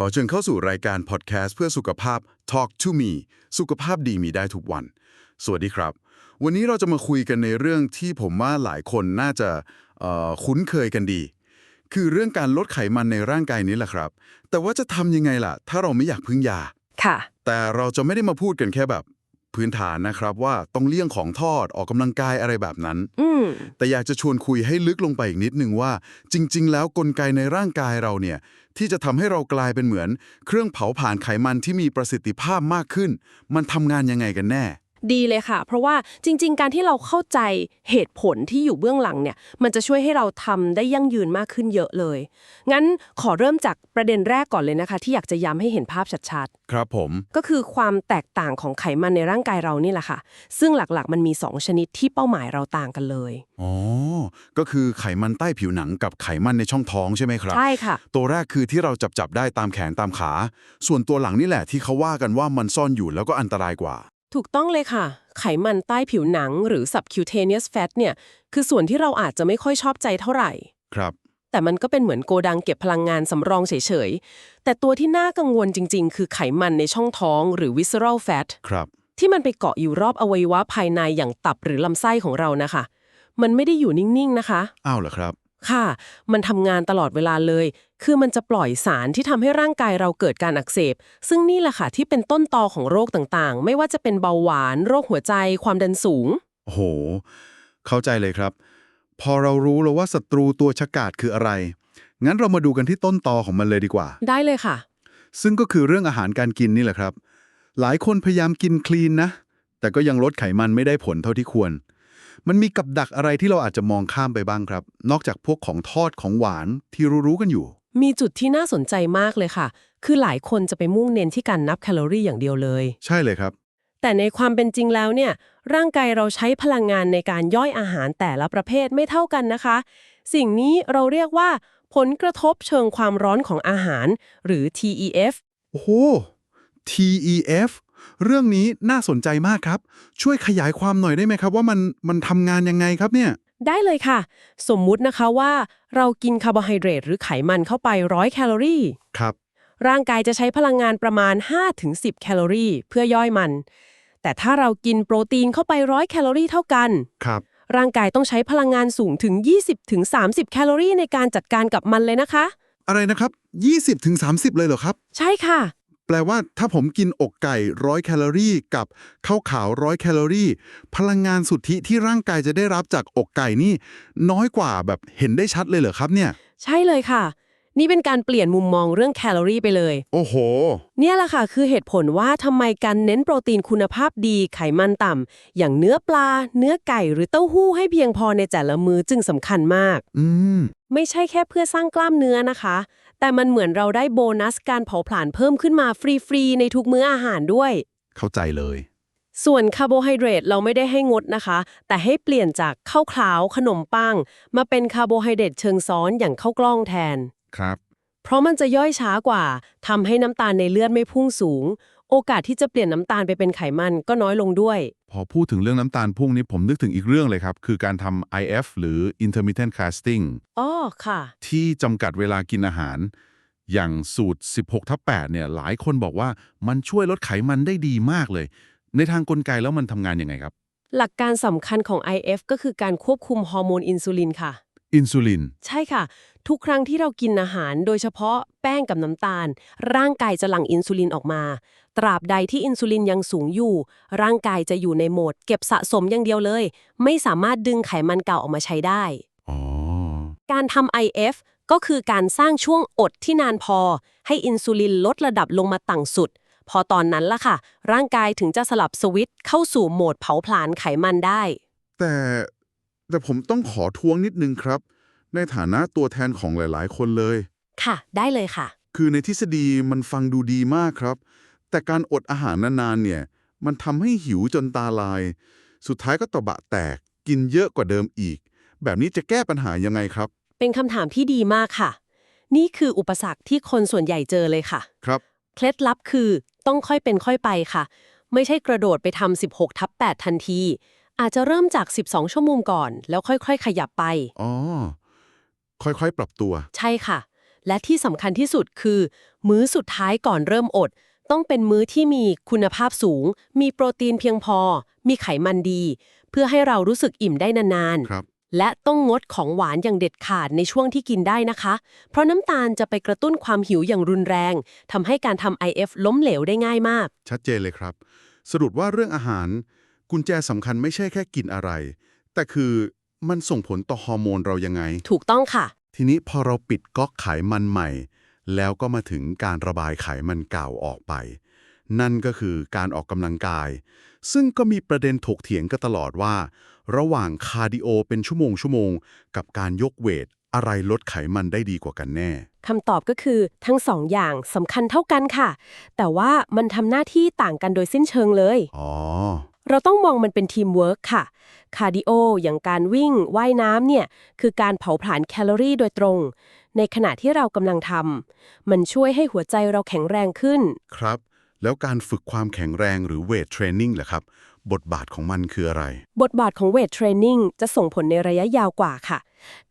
ขอเชิญเข้าสู่รายการพอดแคสต์เพื่อสุขภาพ Talk to me สุขภาพดีมีได้ทุกวัน สวัสดีครับ วันนี้เราจะมาคุยกันในเรื่องที่ผมว่าหลายคนน่าจะเอ่อคุ้นเคยกันดี คือเรื่องการลดไขมันในร่างกายนี้แหละครับ แต่ว่าจะทำยังไงล่ะ ถ้าเราไม่อยากพึ่งยา ค่ะ แต่เราจะไม่ได้มาพูดกันแค่แบบ พื้นฐานนะครับว่าต้องเลี่ยงของทอดออกกำลังกายอะไรแบบนั้น อืม แต่อยากจะชวนคุยให้ลึกลงไปอีกนิดนึงว่า จริง ๆ แล้วกลไกในร่างกายเราเนี่ย ที่จะทำให้เรากลายเป็นเหมือน เครื่องเผาผลาญไขมันที่มีประสิทธิภาพมากขึ้น มันทำงานยังไงกันแน่ ดีเลยค่ะ เพราะว่าจริง ๆ การที่เราเข้าใจเหตุผลที่อยู่เบื้องหลังเนี่ย มันจะช่วยให้เราทำได้ยั่งยืนมากขึ้นเยอะเลย งั้นขอเริ่มจากประเด็นแรกก่อนเลยนะคะ ที่อยากจะย้ำให้เห็นภาพชัดครับผมๆก็คือความแตกต่างของไขมันในร่างกายเรานี่แหละค่ะ ซึ่งหลักๆ มันมี 2 ชนิดที่เป้าหมายเราต่างกันเลย อ๋อ ก็คือไขมันใต้ผิวหนังกับไขมันในช่องท้องใช่ไหมครับ ใช่ค่ะ ตัวแรกคือที่เราจับจับได้ตามแขนตามขา ส่วนตัวหลังนี่แหละที่เขาว่ากันว่ามันซ่อนอยู่แล้วก็อันตรายกว่า ถูกต้องเลยค่ะ ไขมันใต้ผิวหนังหรือ subcutaneous fat เนี่ย คือส่วนที่เราอาจจะไม่ค่อยชอบใจเท่าไหร่ ครับ แต่มันก็เป็นเหมือนโกดังเก็บพลังงานสำรองเฉยๆ แต่ตัวที่น่ากังวลจริงๆ คือไขมันในช่องท้องหรือ visceral fat ครับ ที่มันไปเกาะอยู่รอบอวัยวะภายในอย่างตับหรือลำไส้ของเรานะคะ มันไม่ได้อยู่นิ่งๆ นะคะ อ้าวเหรอครับ ค่ะ มันทำงานตลอดเวลาเลย คือมันจะปล่อยสารที่ทำให้ร่างกายเราเกิดการอักเสบ ซึ่งนี่แหละค่ะที่เป็นต้นตอของโรคต่างๆ ไม่ว่าจะเป็นเบาหวาน โรคหัวใจ ความดันสูง โอ้โห เข้าใจเลยครับ พอเรารู้แล้วว่าศัตรูตัวฉกาจคืออะไร งั้นเรามาดูกันที่ต้นตอของมันเลยดีกว่า ได้เลยค่ะ ซึ่งก็คือเรื่องอาหารการกินนี่แหละครับ หลายคนพยายามกินคลีนนะ แต่ก็ยังลดไขมันไม่ได้ผลเท่าที่ควร มันมีกับดักอะไรที่เราอาจจะมองข้ามไปบ้างครับ นอกจากพวกของทอดของหวานที่รู้ๆกันอยู่ มีจุดที่น่าสนใจมากเลยค่ะ คือหลายคนจะไปมุ่งเน้นที่การนับแคลอรี่อย่างเดียวเลย ใช่เลยครับ แต่ในความเป็นจริงแล้วเนี่ย ร่างกายเราใช้พลังงานในการย่อยอาหารแต่ละประเภทไม่เท่ากันนะคะ สิ่งนี้เราเรียกว่า ผลกระทบเชิงความร้อนของอาหาร หรือ TEF โอ้โห TEF เรื่องนี้น่าสนใจมากครับ ช่วยขยายความหน่อยได้ไหมครับ ว่ามันมันทำงานยังไงครับเนี่ย ได้เลยค่ะ สมมุตินะคะว่า เรากินคาร์โบไฮเดรตหรือไขมันเข้าไปร้อยแคลอรี่ ครับ ร่างกายจะใช้พลังงานประมาณ 5-10 แคลอรี่ เพื่อย่อยมัน แต่ถ้าเรากินโปรตีนเข้าไปร้อยแคลอรี่เท่ากัน ครับ ร่างกายต้องใช้พลังงานสูงถึง 20-30 แคลอรี่ในการจัดการกับมันเลยนะคะ อะไรนะครับ 20-30 เลยเหรอครับ ใช่ค่ะ แปลว่าถ้าผมกินอกไก่ร้อยแคลอรี่ กับข้าวขาวร้อยแคลอรี่ พลังงานสุทธิที่ร่างกายจะได้รับจากอกไก่นี่ น้อยกว่าแบบเห็นได้ชัดเลยเหรอครับเนี่ย ใช่เลยค่ะ นี่เป็นการเปลี่ยนมุมมองเรื่องแคลอรี่ไปเลย โอ้โห เนี่ยแหละค่ะ คือเหตุผลว่าทำไมการเน้นโปรตีนคุณภาพดีไขมันต่ำอย่างเนื้อปลา เนื้อไก่หรือเต้าหู้ให้เพียงพอในแต่ละมือจึงสำคัญมาก อืม ไม่ใช่แค่เพื่อสร้างกล้ามเนื้อนะคะ แต่มันเหมือนเราได้โบนัสการเผาผลาญเพิ่มขึ้นมาฟรีๆในทุกมื้ออาหารด้วย เข้าใจเลย ส่วนคาร์โบไฮเดรตเราไม่ได้ให้งดนะคะ แต่ให้เปลี่ยนจากข้าวขาวขนมปัง มาเป็นคาร์โบไฮเดรตเชิงซ้อนอย่างข้าวกล้องแทน ครับ เพราะมันจะย่อยช้ากว่าทำให้น้ำตาลในเลือดไม่พุ่งสูง โอกาสที่จะเปลี่ยนน้ำตาลไปเป็นไขมันก็น้อยลงด้วย พอพูดถึงเรื่องน้ำตาลพุ่งนี้ผมนึกถึงอีกเรื่องเลยครับ คือการทำ IF หรือ intermittent fasting อ๋อค่ะ ที่จำกัดเวลากินอาหาร อย่างสูตร 16ทับ8เนี่ยหลายคนบอกว่ามันช่วยลดไขมันได้ดีมากเลย ในทางกลไกแล้วมันทำงานยังไงครับ หลักการสำคัญของ IF ก็คือการควบคุมฮอร์โมนอินซูลินค่ะ อินซูลิน ใช่ค่ะ ทุกครั้งที่เรากินอาหาร โดยเฉพาะแป้งกับน้ำตาล ร่างกายจะหลั่งอินซูลินออกมา ตราบใดที่อินซูลินยังสูงอยู่ ร่างกายจะอยู่ในโหมด เก็บสะสมอย่างเดียวเลย ไม่สามารถดึงไขมันเก่าออกมาใช้ได้อ๋อการทำ IF ก็คือการสร้างช่วงอดที่นานพอ ให้อินซูลินลดระดับลงมาต่ำสุด พอตอนนั้นล่ะค่ะ ร่างกายถึงจะสลับสวิตช์เข้าสู่โหมดเผาผลาญไขมันได้ แต่ แต่ผมต้องขอท้วงนิดนึงครับ ในฐานะตัวแทนของหลาย ๆ คนเลย ค่ะ ได้เลยค่ะ คือในทฤษฎีมันฟังดูดีมากครับ แต่การอดอาหารนานๆเนี่ย มันทำให้หิวจนตาลาย สุดท้ายก็ตะบะแตก กินเยอะกว่าเดิมอีก แบบนี้จะแก้ปัญหายังไงครับ เป็นคำถามที่ดีมากค่ะ นี่คืออุปสรรคที่คนส่วนใหญ่เจอเลยค่ะ ครับ เคล็ดลับคือต้องค่อยเป็นค่อยไปค่ะ ไม่ใช่กระโดดไปทำ16ทับ8ทันที อาจจะเริ่มจาก 12 ชั่วโมงก่อน แล้วค่อยๆ ขยับไป อ๋อ ค่อยๆ ปรับตัว ใช่ค่ะ และที่สำคัญที่สุดคือ มื้อสุดท้ายก่อนเริ่มอด ต้องเป็นมื้อที่มีคุณภาพสูง มีโปรตีนเพียงพอ มีไขมันดี เพื่อให้เรารู้สึกอิ่มได้นานๆ ครับ และต้องงดของหวานอย่างเด็ดขาดในช่วงที่กินได้นะคะ เพราะน้ำตาลจะไปกระตุ้นความหิวอย่างรุนแรงทำให้การทำ IF ล้มเหลวได้ง่ายมาก ชัดเจนเลยครับ สรุปว่าเรื่องอาหาร กุญแจสำคัญไม่ใช่แค่กินอะไร แต่คือมันส่งผลต่อฮอร์โมนเรายังไง ถูกต้องค่ะ ทีนี้พอเราปิดก๊อกไขมันใหม่ แล้วก็มาถึงการระบายไขมันเก่าออกไป นั่นก็คือการออกกำลังกาย ซึ่งก็มีประเด็นถกเถียงกันตลอดว่า ระหว่างคาร์ดิโอเป็นชั่วโมงชั่วโมง กับการยกเวทอะไรลดไขมันได้ดีกว่ากันแน่ คำตอบก็คือทั้งสองอย่างสำคัญเท่ากันค่ะ แต่ว่ามันทำหน้าที่ต่างกันโดยสิ้นเชิงเลย อ๋อ เราต้องมองมันเป็นทีมเวิร์คค่ะ คาร์ดิโออย่างการวิ่งว่ายน้ำเนี่ย คือการเผาผลาญแคลอรี่โดยตรง ในขณะที่เรากำลังทำมันช่วยให้หัวใจเราแข็งแรงขึ้น ครับ แล้วการฝึกความแข็งแรงหรือเวทเทรนนิ่งล่ะครับ บทบาทของมันคืออะไร บทบาทของเวทเทรนนิ่งจะส่งผลในระยะยาวกว่าค่ะ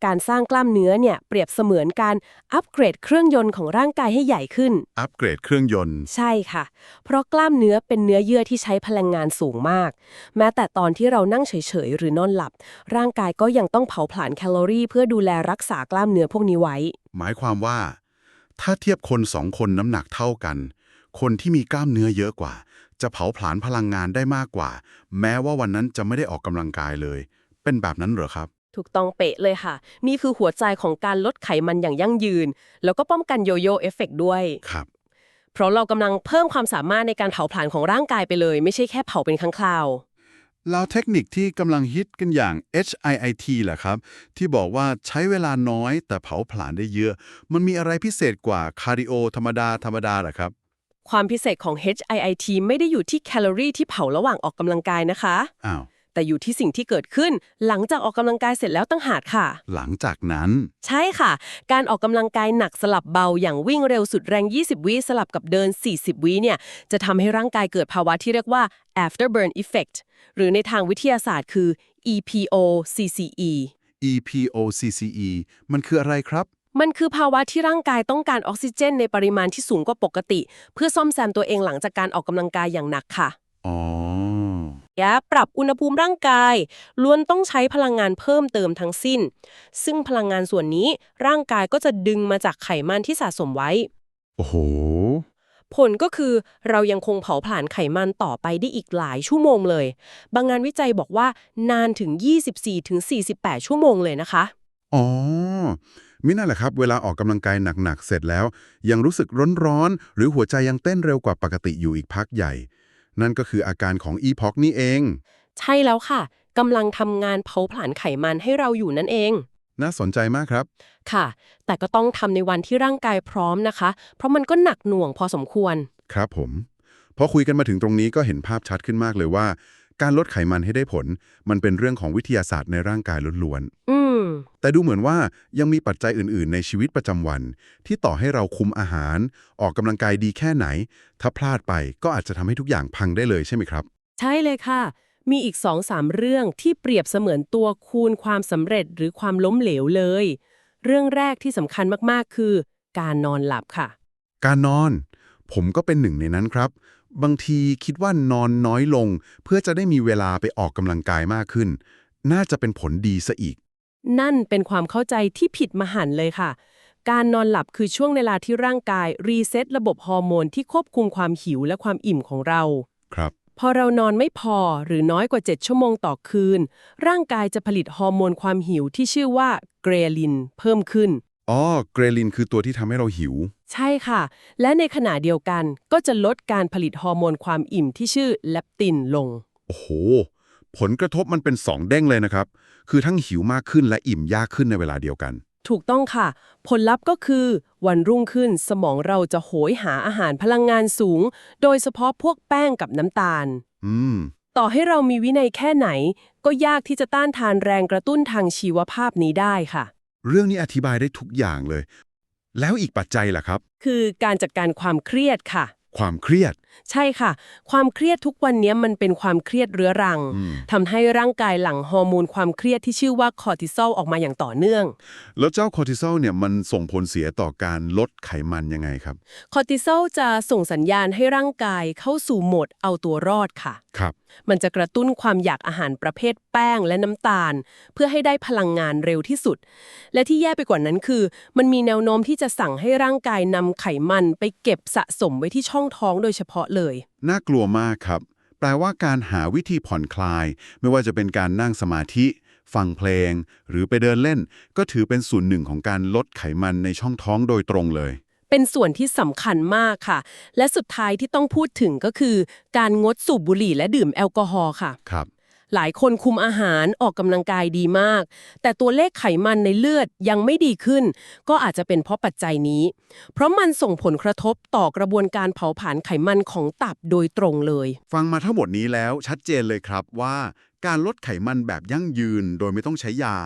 การสร้างกล้ามเนื้อเนี่ยเปรียบเสมือนการอัปเกรดเครื่องยนต์ของร่างกายให้ใหญ่ขึ้น อัปเกรดเครื่องยนต์ ใช่ค่ะ เพราะกล้ามเนื้อเป็นเนื้อเยื่อที่ใช้พลังงานสูงมาก แม้แต่ตอนที่เรานั่งเฉยๆ หรือนอนหลับ ร่างกายก็ยังต้องเผาผลาญแคลอรี่ เพื่อดูแลรักษากล้ามเนื้อพวกนี้ไว้ หมายความว่า ถ้าเทียบคนสองคนน้ำหนักเท่ากัน คนที่มีกล้ามเนื้อเยอะกว่า จะเผาผลาญพลังงานได้มากกว่า แม้ว่าวันนั้นจะไม่ได้ออกกำลังกายเลย เป็นแบบนั้นเหรอครับ ถูกต้องเป๊ะเลยค่ะ นี่คือหัวใจของการลดไขมันอย่างยั่งยืน แล้วก็ป้องกันโยโย่เอฟเฟกต์ด้วยครับ เพราะเรากำลังเพิ่มความสามารถในการเผาผลาญของร่างกายไปเลย ไม่ใช่แค่เผาเป็นครั้งคราวแล้วเทคนิคที่กำลังฮิตกันอย่าง HIIT แหละครับ ที่บอกว่าใช้เวลาน้อยแต่เผาผลาญได้เยอะ มันมีอะไรพิเศษกว่าคาร์ดิโอธรรมดาธรรมดาเหรอครับ ความพิเศษของ HIIT ไม่ได้อยู่ที่แคลอรี่ที่เผาระหว่างออกกำลังกายนะคะอ้าว แต่อยู่ที่สิ่งที่เกิดขึ้น หลังจากออกกำลังกายเสร็จแล้วตั้งหากค่ะ หลังจากนั้นใช่ค่ะ การออกกำลังกายหนักสลับเบาอย่างวิ่งเร็วสุดแรง 20 วิสลับกับเดิน 40 วิเนี่ยจะทำให้ร่างกายเกิดภาวะที่เรียกว่า afterburn effect หรือในทางวิทยาศาสตร์คือ EPO CCE EPOCCE มันคืออะไรครับ มันคือภาวะที่ร่างกายต้องการออกซิเจน ในปริมาณที่สูงกว่าปกติ เพื่อซ่อมแซมตัวเองหลังจากการออกกำลังกายอย่างหนักค่ะ อ๋อ ยาปรับอุณหภูมิร่างกาย ล้วนต้องใช้พลังงานเพิ่มเติมทั้งสิ้น ซึ่งพลังงานส่วนนี้ร่างกายก็จะดึงมาจากไขมันที่สะสมไว้ โอ้โห ผลก็คือเรายังคงเผาผลาญไขมันต่อไปได้อีกหลายชั่วโมงเลย บางงานวิจัยบอกว่านานถึง 24-48 ชั่วโมงเลยนะคะ อ๋อมิน่าแหละครับ เวลาออกกำลังกายหนักๆ เสร็จแล้ว ยังรู้สึกร้อนๆ หรือหัวใจยังเต้นเร็วกว่าปกติอยู่อีกพักใหญ่ นั่นก็คืออาการของ EPOC นี่เอง ใช่แล้วค่ะกำลังทำงานเผาผลาญไขมันให้เราอยู่นั่นเอง น่าสนใจมากครับ ค่ะ แต่ก็ต้องทำในวันที่ร่างกายพร้อมนะคะ เพราะมันก็หนักหน่วงพอสมควร ครับผม พอคุยกันมาถึงตรงนี้ก็เห็นภาพชัดขึ้นมากเลยว่า การลดไขมันให้ได้ผล มันเป็นเรื่องของวิทยาศาสตร์ในร่างกายล้วนอืมๆ แต่ดูเหมือนว่ายังมีปัจจัยอื่น ๆ ในชีวิตประจำวัน ที่ต่อให้เราคุมอาหาร ออกกำลังกายดีแค่ไหน ถ้าพลาดไปก็อาจจะทำให้ทุกอย่างพังได้เลยใช่ไหมครับ ใช่เลยค่ะ มีอีกสองสามเรื่องที่เปรียบเสมือนตัวคูณความสำเร็จหรือความล้มเหลวเลย เรื่องแรกที่สำคัญมาก ๆ คือ การนอนหลับค่ะ การนอน ผมก็เป็นหนึ่งในนั้นครับ บางทีคิดว่านอนน้อยลง เพื่อจะได้มีเวลาไปออกกำลังกายมากขึ้น น่าจะเป็นผลดีซะอีก นั่นเป็นความเข้าใจที่ผิดมหันต์เลยค่ะ การนอนหลับคือช่วงเวลาที่ร่างกาย รีเซ็ตระบบฮอร์โมนที่ควบคุมความหิวและความอิ่มของเรา ครับ พอเรานอนไม่พอหรือน้อยกว่า 7 ชั่วโมงต่อคืน ร่างกายจะผลิตฮอร์โมนความหิวที่ชื่อว่าเกรลินเพิ่มขึ้น อ๋อ เกรลินคือตัวที่ทำให้เราหิว ใช่ค่ะ และในขณะเดียวกันก็จะลดการผลิตฮอร์โมนความอิ่มที่ชื่อเลปตินลง โอ้โห ผลกระทบมันเป็นสองเด้งเลยนะครับ คือทั้งหิวมากขึ้นและอิ่มยากขึ้นในเวลาเดียวกัน ถูกต้องค่ะ ผลลัพธ์ก็คือ วันรุ่งขึ้นสมองเราจะโหยหาอาหารพลังงานสูง โดยเฉพาะพวกแป้งกับน้ำตาล อืม ต่อให้เรามีวินัยแค่ไหน ก็ยากที่จะต้านทานแรงกระตุ้นทางชีวภาพนี้ได้ค่ะ เรื่องนี้อธิบายได้ทุกอย่างเลย แล้วอีกปัจจัยล่ะครับ คือการจัดการความเครียดค่ะ ความเครียดใช่ค่ะ ความเครียดทุกวันนี้มันเป็นความเครียดเรื้อรังอืมทำให้ร่างกายหลั่งฮอร์โมนความเครียดที่ชื่อว่าคอร์ติซอลออกมาอย่างต่อเนื่อง แล้วเจ้าคอร์ติซอลเนี่ยมันส่งผลเสียต่อการลดไขมันยังไงครับ คอร์ติซอลจะส่งสัญญาณให้ร่างกายเข้าสู่โหมดเอาตัวรอดค่ะ ครับ มันจะกระตุ้นความอยากอาหารประเภทแป้งและน้ำตาล เพื่อให้ได้พลังงานเร็วที่สุด และที่แย่ไปกว่านั้นคือ มันมีแนวโน้มที่จะสั่งให้ร่างกายนำไขมันไปเก็บสะสมไว้ที่ช่องท้องโดยเฉพาะเลย น่ากลัวมากครับ แปลว่าการหาวิธีผ่อนคลาย ไม่ว่าจะเป็นการนั่งสมาธิ ฟังเพลง หรือไปเดินเล่น ก็ถือเป็นส่วนหนึ่งของการลดไขมันในช่องท้องโดยตรงเลย เป็นส่วนที่สำคัญมากค่ะ และสุดท้ายที่ต้องพูดถึงก็คือ การงดสูบบุหรี่และดื่มแอลกอฮอล์ค่ะ ครับ หลายคนคุมอาหารออกกำลังกายดีมาก แต่ตัวเลขไขมันในเลือดยังไม่ดีขึ้น ก็อาจจะเป็นเพราะปัจจัยนี้ เพราะมันส่งผลกระทบต่อกระบวนการเผาผลาญไขมันของตับโดยตรงเลย ฟังมาทั้งหมดนี้แล้วชัดเจนเลยครับว่าการลดไขมันแบบยั่งยืนโดยไม่ต้องใช้ยา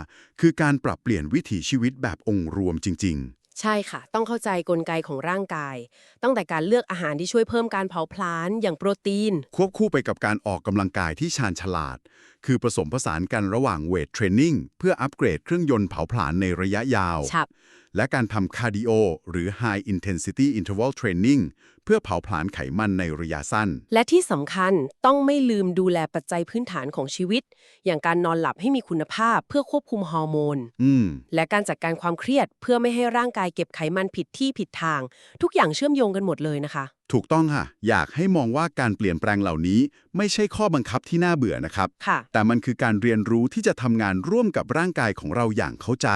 คือการปรับเปลี่ยนวิถีชีวิตแบบองค์รวมจริง ใช่ค่ะ ต้องเข้าใจกลไกของร่างกาย ตั้งแต่การเลือกอาหารที่ช่วยเพิ่มการเผาผลาญอย่างโปรตีนๆควบคู่ไปกับการออกกำลังกายที่ชาญฉลาด คือผสมผสานกันระหว่างเวทเทรนนิ่งเพื่ออัปเกรดเครื่องยนต์เผาผลาญในระยะยาวชับ และการทำคาร์ดิโอหรือ High Intensity Interval Training เพื่อเผาผลาญไขมันในระยะสั้น และที่สำคัญต้องไม่ลืมดูแลปัจจัยพื้นฐานของชีวิต อย่างการนอนหลับให้มีคุณภาพเพื่อควบคุมฮอร์โมน อืม และการจัดการความเครียดเพื่อไม่ให้ร่างกายเก็บไขมันผิดที่ผิดทาง ทุกอย่างเชื่อมโยงกันหมดเลยนะคะ ถูกต้องค่ะ อยากให้มองว่าการเปลี่ยนแปลงเหล่านี้ ไม่ใช่ข้อบังคับที่น่าเบื่อนะครับ ค่ะ แต่มันคือการเรียนรู้ที่จะทำงานร่วมกับร่างกายของเราอย่างเข้าใจ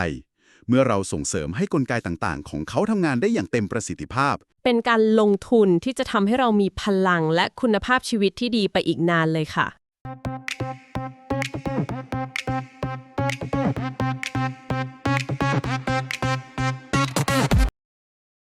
เมื่อเราส่งเสริมให้กลไกต่างๆ ของเขาทำงานได้อย่างเต็มประสิทธิภาพ เป็นการลงทุนที่จะทำให้เรามีพลังและคุณภาพชีวิตที่ดีไปอีกนานเลยค่ะ